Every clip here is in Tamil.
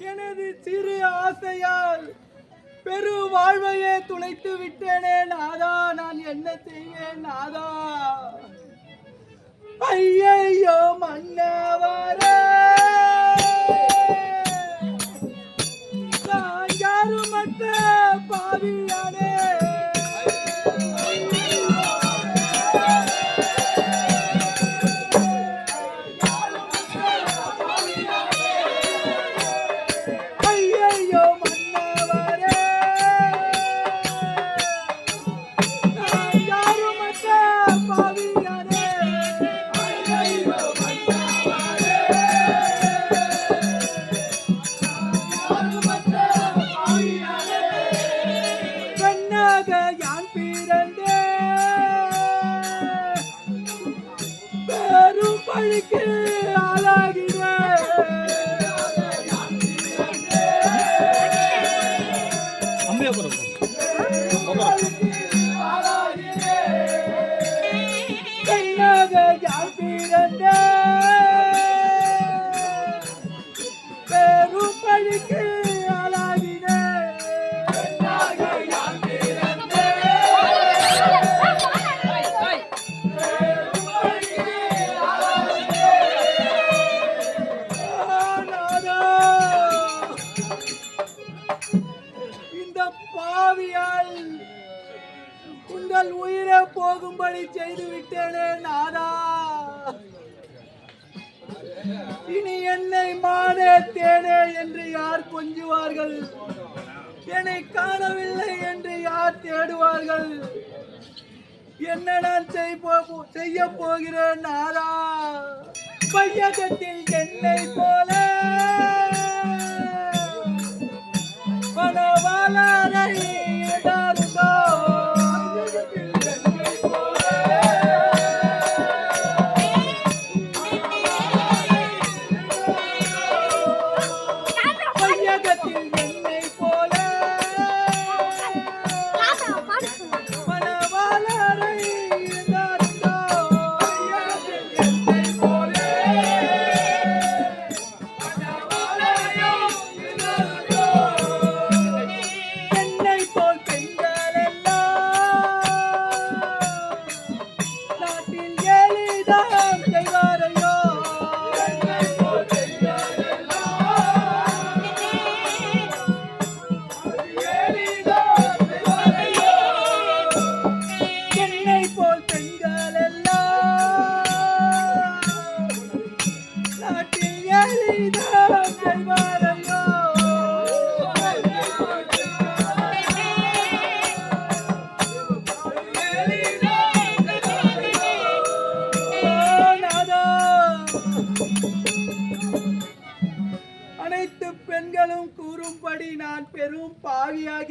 எனது சிறு ஆசையால் பெரு வாழ்வையே துளைத்து விட்டேனே நாதா நான் என்ன செய்வேன் நாதா? ஐயோ பிறவாக யான் பிறந்தே? பெரும் பழிக்கு ஆளாகிறேன் பிறந்தே? என்று யார் கொஞ்சுவார்கள்? என்னை காணவில்லை என்று யார் தேடுவார்கள்? என்ன நான் செய்ய போகிறேன் நாரா பையகத்தில் என்னை போல. மனவாளரை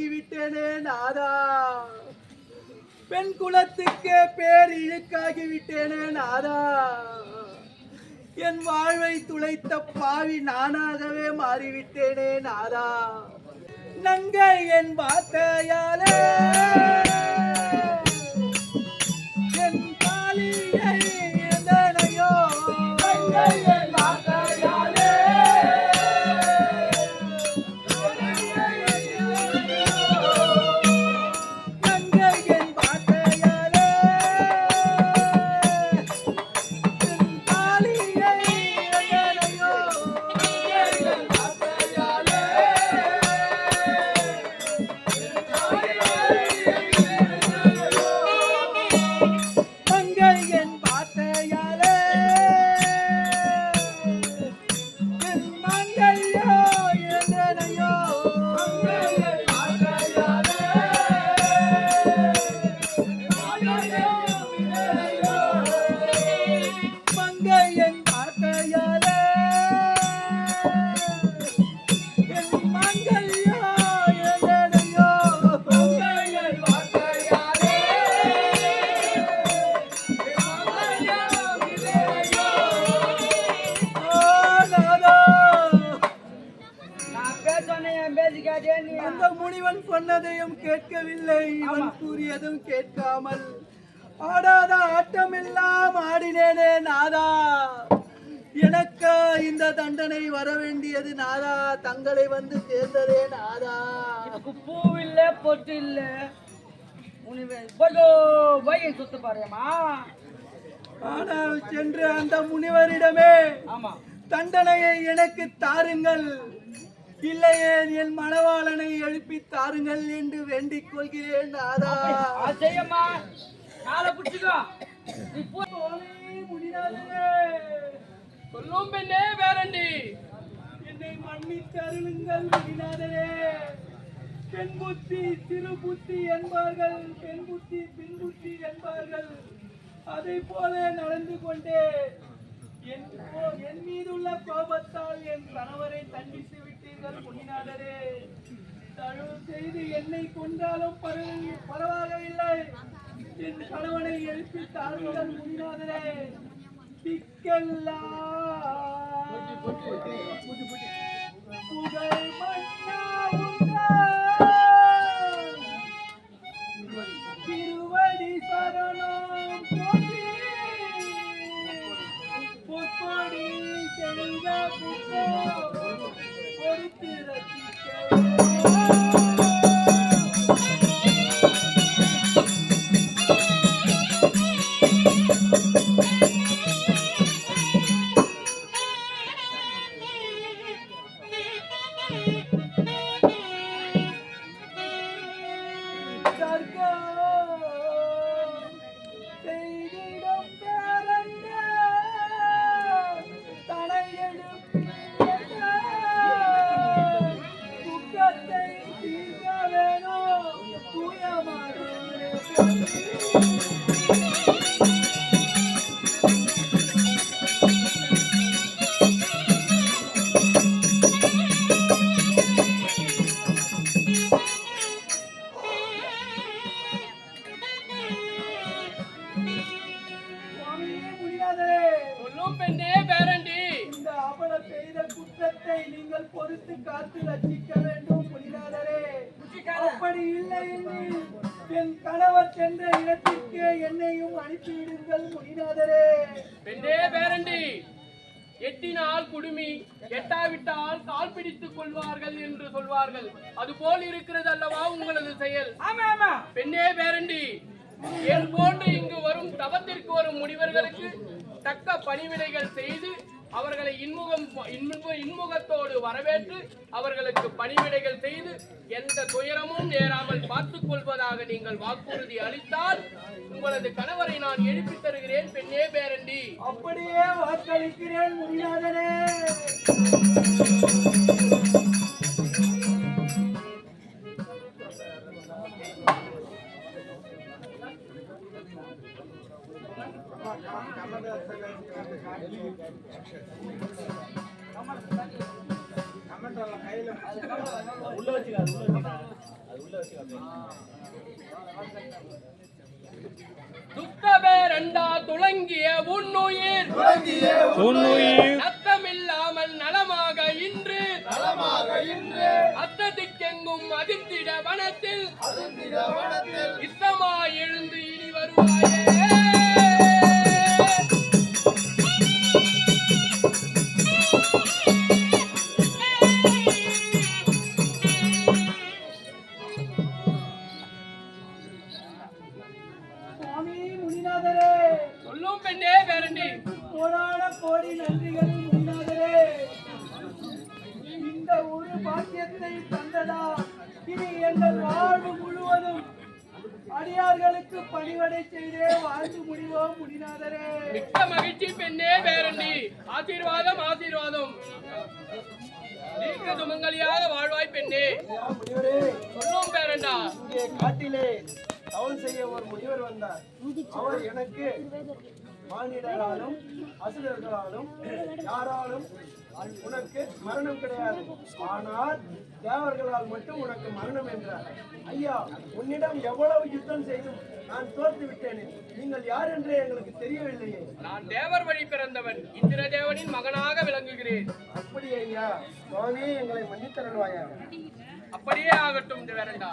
விட்டேனே நாதா. பெண் குலத்துக்கு பேர் இழுக்காகிவிட்டேனே நாதா. என் வாழ்வை துளைத்த பாவி நானாகவே மாறிவிட்டேனே நாதா. நங்க என் வார்த்தையாலே ஆடாத ஆட்டமெல்லாம் ஆடினேனே நாதா. எனக்கா இந்த தண்டனை வர வேண்டியது நாதா. தங்களை வந்து சேர்ந்ததே நாதா. எனக்கு பூவில்ல பொட்டு இல்ல பையன் சுத்து ஆனால் சென்று அந்த முனிவரிடமே ஆமா. தண்டனையை எனக்கு தாருங்கள். இல்லையே என் மணவாளனை எழுப்பி தாருங்கள் என்று வேண்டிக் கொள்கிறேன் நாதா. செய்யம்மா காலை பிடிச்சுக்கோ. நீ போ. சுவாமி, முடியாதே. சொல்லும் பெண்ணே வேறண்டி. என்னை மன்னித்து அருளுங்கள் பெண் புத்தி சிறு புத்தி என்பார்கள். பெண் புத்தி பின் புத்தி என்பார்கள். அதை போல நடந்து கொண்டே. என் கோ- என் மீதுள்ள கோபத்தால் என் கணவரை தண்டித்து விட்டீர்கள் முனிநாதரே தழுவு செய்து என்னை கொன்றாலும் பரவ- பரவாயில்லை. என் கணவனை எழுப்பி தாருங்கள் முனிநாதரே திக்கல்லா புகழ் திருவடி சரணம் போற்றி. சென்ற இடத்திற்கு என்னையும் அனுப்பிவிடுங்கள் முனிநாதரே. பெண்ணே பேரண்டி எட்டினால் குடுமி எட்டாவிட்டால் கால் பிடித்துக் கொள்வார்கள் என்று சொல்வார்கள். அதுபோல் இருக்கிறது அல்லவா உங்களது செயல். ஆமா ஆமா. பெண்ணே பேரண்டி என் போன்று இங்கு வரும் தவத்திற்கு வரும் முனிவர்களுக்கு தக்க பணிவிடைகள் செய்து அவர்களை இன்முகம் இன்முக இன்முகத்தோடு வரவேற்று அவர்களுக்கு பணிவிடைகள் செய்து எந்த துயரமும் நேராமல் பார்த்துக் கொள்வதாக நீங்கள் வாக்குறுதி அளித்தால் உங்களது கணவரை நான் எழுப்பித் தருகிறேன் பெண்ணே பேரண்டி. அப்படியே வாக்களிக்கிறேன் துக்கபேரண்டா துளங்கிய உன்னுயிர். உன்னுயிர். நத்தமில்லாமல் நலமாக இன்று. அத்ததிக்கெங்கும் அதிர்ந்திட வனத்தில். இத்தமாய் எழுந்து இனி கோடான கோடி நன்றிகள் முனிநாதரே இந்த ஒரு பாக்கியத்தை தந்ததா இனி எங்கள் வாழ்வு முழுவதும் அடியார்களுக்கு பணிவடை செய்தே வாழ்ந்து முடிவோம் முனிநாதரே. மிக்க மகிழ்ச்சி பெண்ணே பேரண்டி ஆசீர்வாதம் ஆசீர்வாதம். தீர்க்க சுமங்கலியாக வாழ்வாய் பெண்ணே. சொல்லும் பேரண்டா. இங்கே காட்டிலே தவம் செய்ய ஒரு முனிவர் வந்தார். அவர் எனக்கு மானிடராலும் அசுரர்களாலும் யாராலும் உனக்கு மரணம் கிடையாது. ஆனால் தேவர்களால் மட்டும் உனக்கு மரணம் என்றார். ஐயா உன்னிடம் எவ்வளவு யுத்தம் செய்தும் நான் தோற்று விட்டேனே. நீங்கள் யார் என்று எங்களுக்கு தெரியவில்லையே. நான் தேவர் வழி பிறந்தவன் இந்திர தேவனின் மகனாக விளங்குகிறேன். அப்படி ஐயா சுவாமி எங்களை மன்னித்தருள்வாயா அப்படியே ஆகட்டும் வேறண்டா